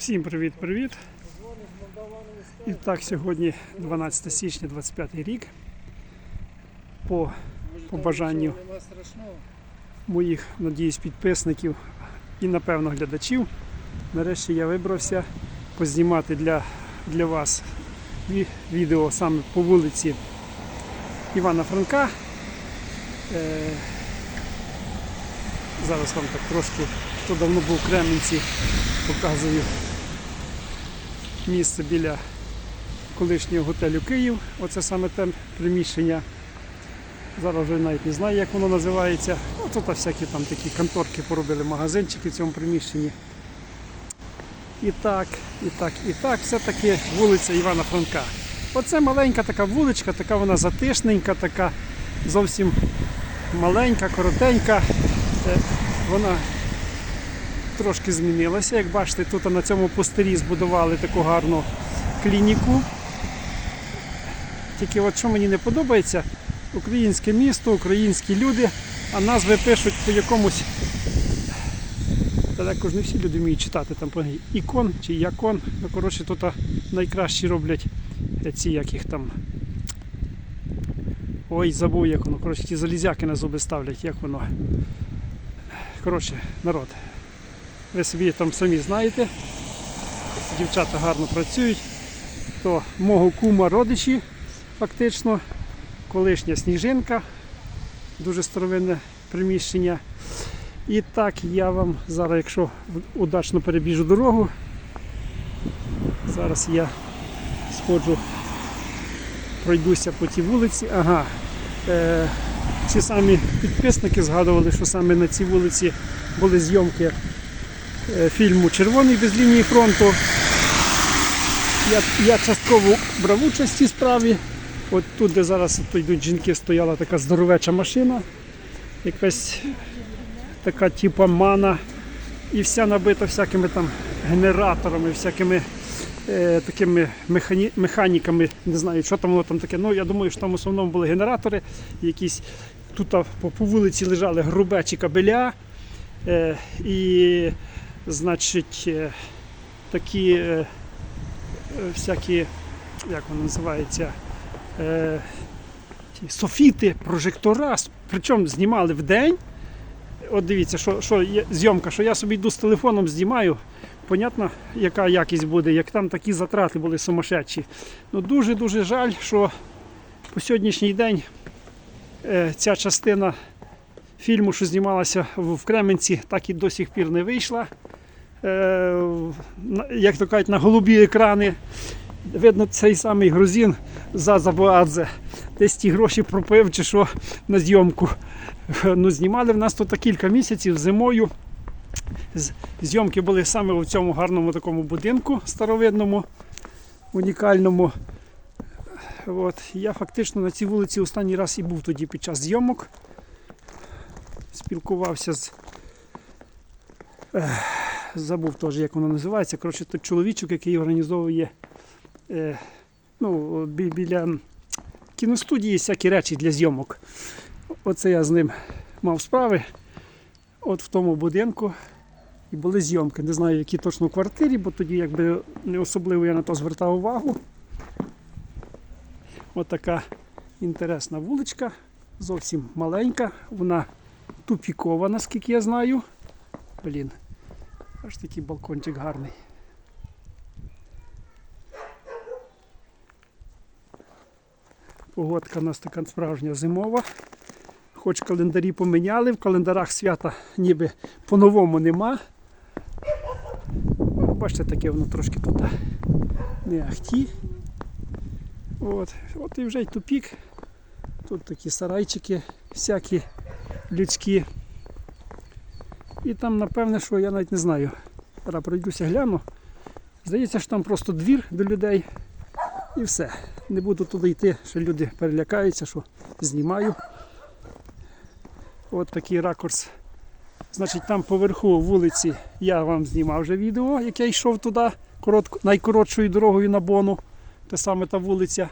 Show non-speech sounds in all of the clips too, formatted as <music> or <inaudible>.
Всім привіт-привіт. І так, сьогодні 12 січня 25 рік. По бажанню. моїх, надіюсь, підписників і, напевно, глядачів. Нарешті я вибрався познімати для, для вас відео саме по вулиці Івана Франка. Е, зараз вам так трошки, хто давно був в Кременці, показую місце біля колишнього готелю Київ. Оце саме те приміщення. Зараз вже навіть не знаю, як воно називається. Ну, тут всякі там такі конторки поробили магазинчики в цьому приміщенні. І так, і так, і так, все-таки вулиця Івана Франка. Оце маленька така вуличка, така вона затишненька, така зовсім маленька, коротенька. Е, Вона трошки змінилася. Як бачите, тут на цьому пустирі збудували таку гарну клініку. Тільки от що мені не подобається, українське місто, українські люди, а назви пишуть по якомусь. Далеко ж не всі люди вміють читати там по ікон чи якон. Ну, коротше, тут найкращі роблять ці як їх там. Ой, забув, як воно. Коротше, ті залізяки на зуби ставлять, як воно. Коротше, народ. Ви собі там самі знаєте. Дівчата гарно працюють. То мого кума родичі, фактично, колишня сніжинка, дуже старовинне приміщення. І так я вам зараз, якщо удачно перебіжу дорогу, зараз я сходжу, пройдуся по тій вулиці. Ага. Е, ці самі підписники згадували, що саме на цій вулиці були зйомки фільму Червоний без лінії фронту. Я, я частково брав участь в цій справі. От тут, де зараз йдуть жінки, стояла така здоровеча машина, якась така типу мана, і вся набита всякими там генераторами, всякими е, такими механі, механіками. Не знаю, що там воно там таке. Ну, я думаю, що там в основному були генератори, якісь тут по, по вулиці лежали грубечі кабеля. Е, і, значить, е, такі е, е, всякі, як е, ті софіти, прожектора, причому знімали в день. От дивіться, що, що є зйомка, що я собі йду з телефоном знімаю. Понятно, яка якість буде, як там такі затрати були сумасшедші. Ну дуже-дуже жаль, що по сьогоднішній день е, ця частина фільму, що знімалася в Кременці, так і до сих пір не вийшла. Е, як то кажуть, на голубі екрани. Видно, цей самий грузин за Забуадзе десь ті гроші пропив чи що на зйомку. Ну, знімали в нас тут кілька місяців зимою. Зйомки були саме у цьому гарному такому будинку старовинному, унікальному. От. Я фактично на цій вулиці останній раз і був тоді під час зйомок. Спілкувався з. Забув теж, як воно називається. Коротше, той чоловічок, який організовує е, ну, бі- біля кіностудії всякі речі для зйомок. Оце я з ним мав справи. От в тому будинку і були зйомки. Не знаю, які точно в квартирі, бо тоді якби не особливо я на то звертав увагу. От така інтересна вуличка, зовсім маленька, вона тупікова, наскільки я знаю. Блін, аж такий балкончик гарний. Погодка у нас така справжня зимова. Хоч календарі поміняли, в календарах свята ніби по-новому нема. Ну, Бачите, таке воно трошки тут не ахті. От, от і вже й тупік. Тут такі сарайчики всякі людські. І там, напевне, що я навіть не знаю. Зараз пройдуся гляну. Здається, що там просто двір до людей і все. Не буду туди йти, що люди перелякаються, що знімаю. От такий ракурс. Значить, там поверху вулиці я вам знімав вже відео, як я йшов туди коротко, найкоротшою дорогою на Бону. Те саме та вулиця.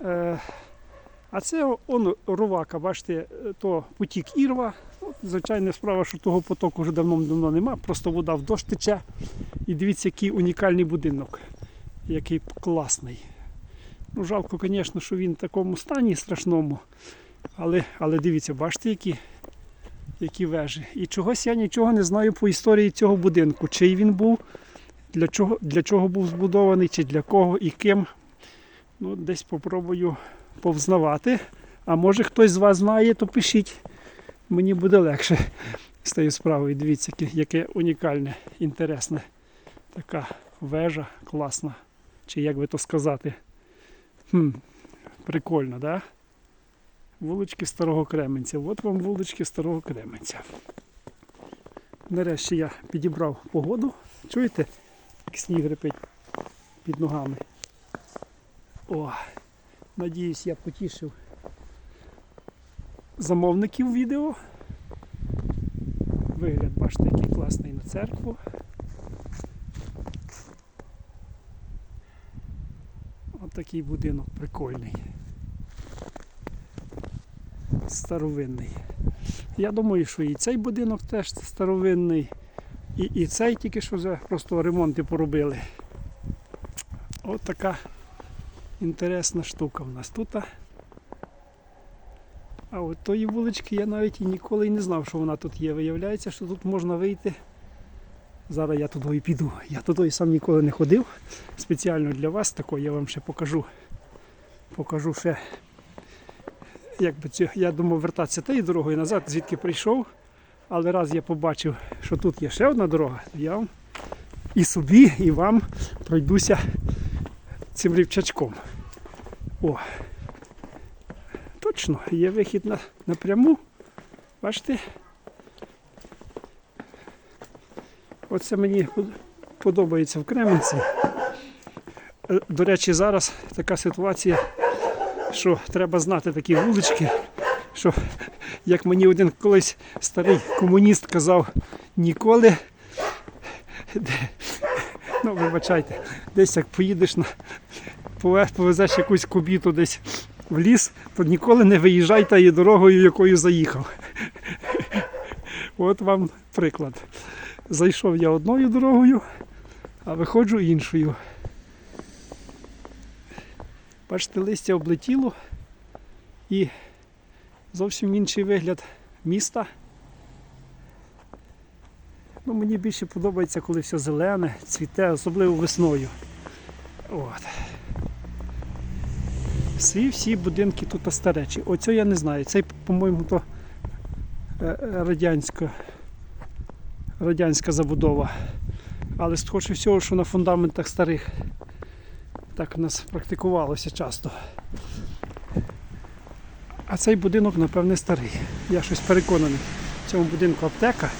Е, а це он Ровака, бачите, то потік Ірва. Звичайна справа, що того потоку вже давно-давно нема, просто вода в дощ тече. І дивіться, який унікальний будинок, який класний. Ну, жалко, звісно, що він в такому стані страшному. Але, але дивіться, бачите, які, які вежі. І чогось я нічого не знаю по історії цього будинку. Чий він був, для чого, для чого був збудований, чи для кого і ким. Ну, десь попробую повзнавати. А може хтось з вас знає, то пишіть. Мені буде легше <laughs> з тією справою. Дивіться, яке, унікальне, інтересне. Така вежа класна. Чи як би то сказати. Хм, прикольно, так? Да? Вулички Старого Кременця. От вам вулички Старого Кременця. Нарешті я підібрав погоду. Чуєте, як сніг репить під ногами. О, надіюсь, я потішив замовників відео. Вигляд, бачите, який класний на церкву. Ось такий будинок прикольний. Старовинний. Я думаю, що і цей будинок теж старовинний, і, і цей тільки що вже просто ремонти поробили. От така інтересна штука в нас тут. А от тої вулички я навіть і ніколи і не знав, що вона тут є. Виявляється, що тут можна вийти. Зараз я туди і піду. Я туди і сам ніколи не ходив. Спеціально для вас такої я вам ще покажу. Покажу ще. Як би це, я думав вертатися тією дорогою назад, звідки прийшов. Але раз я побачив, що тут є ще одна дорога, то я вам і собі, і вам пройдуся цим рівчачком. О, точно, є вихід на, напряму. Бачите? Оце мені подобається в Кременці. Е, До речі, зараз така ситуація, що треба знати такі вулички, що, як мені один колись старий комуніст казав, ніколи. Ну, вибачайте, десь як поїдеш на повезеш якусь кубіту десь в ліс, то ніколи не виїжджай тією дорогою, якою заїхав. От вам приклад. Зайшов я одною дорогою, а виходжу іншою. Бачите, листя облетіло і зовсім інший вигляд міста. Ну, мені більше подобається, коли все зелене, цвіте, особливо весною. От. Всі всі будинки тут старечі. Оцього я не знаю. Цей, по-моєму, то е, е, радянська, радянська забудова. Але схоже всього, що на фундаментах старих так у нас практикувалося часто. А цей будинок, напевне, старий. Я щось переконаний. В цьому будинку аптека.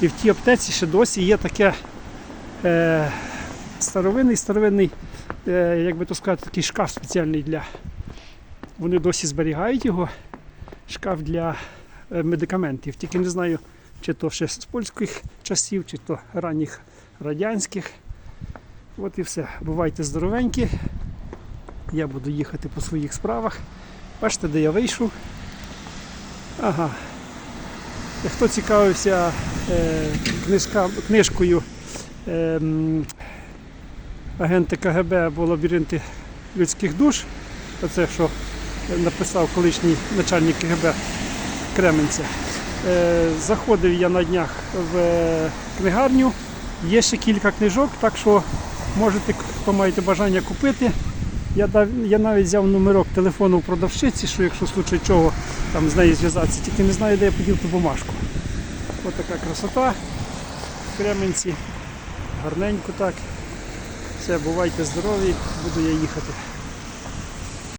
І в тій аптеці ще досі є таке е, старовинний, старовинний, е, як би то сказати, такий шкаф спеціальний для. Вони досі зберігають його. Шкаф для е, медикаментів. Тільки не знаю, чи то ще з польських часів, чи то ранніх радянських. От і все. Бувайте здоровенькі. Я буду їхати по своїх справах. Бачите, де я вийшов. Ага. Хто цікавився е, книжка, книжкою е, агенти КГБ або лабіринти людських душ, оце що написав колишній начальник КГБ Кременця. Е, заходив я на днях в е, книгарню. Є ще кілька книжок, так що можете, хто маєте бажання купити. Я, я навіть взяв номерок телефону у продавщиці, що якщо случай чого там з нею зв'язатися, тільки не знаю, де я подів ту бумажку. Ось така красота в Кременці. Гарненько так. Все, бувайте здорові, буду я їхати.